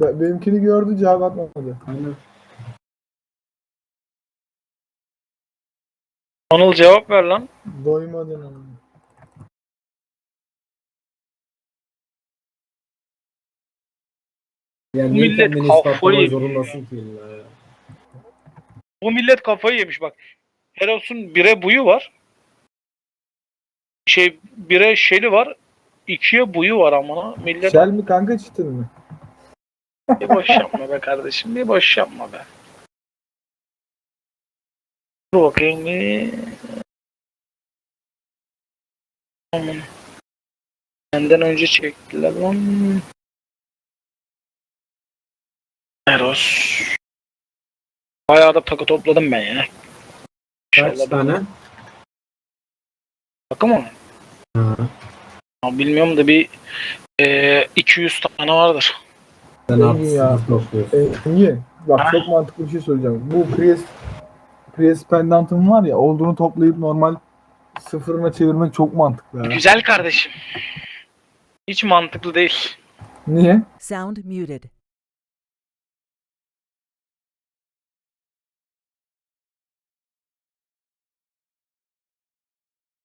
Be- benimkini gördü cevap atmadı. Aynen. Anıl cevap ver lan. Doymadın ama. Yani niye Millet kendini kafayı ispatlamak zorundasın ki illa ya? Bu millet kafayı yemiş bak. Heros'un bire buyu var. Şey bire şeli var. ikiye buyu var amına. Millet Şel mi kanka çıtır mı? Bir boş yapma be kardeşim. Bir boş yapma be. Dur bakayım bir. Benden önce çektiler lan. Eros. Bayağı da takı topladım ben ya. Kaç İnşallah tane? Takı mı? Ya Bilmiyorum da bir e, 200 tane vardır. İyi artık ya. sınıf topluyorsun. E, niye? Bak çok mantıklı bir şey söyleyeceğim. Bu Prius Prius pendantım var ya olduğunu toplayıp normal sıfırına çevirmek çok mantıklı. Ha. Güzel kardeşim. Hiç mantıklı değil. Niye? Sound muted.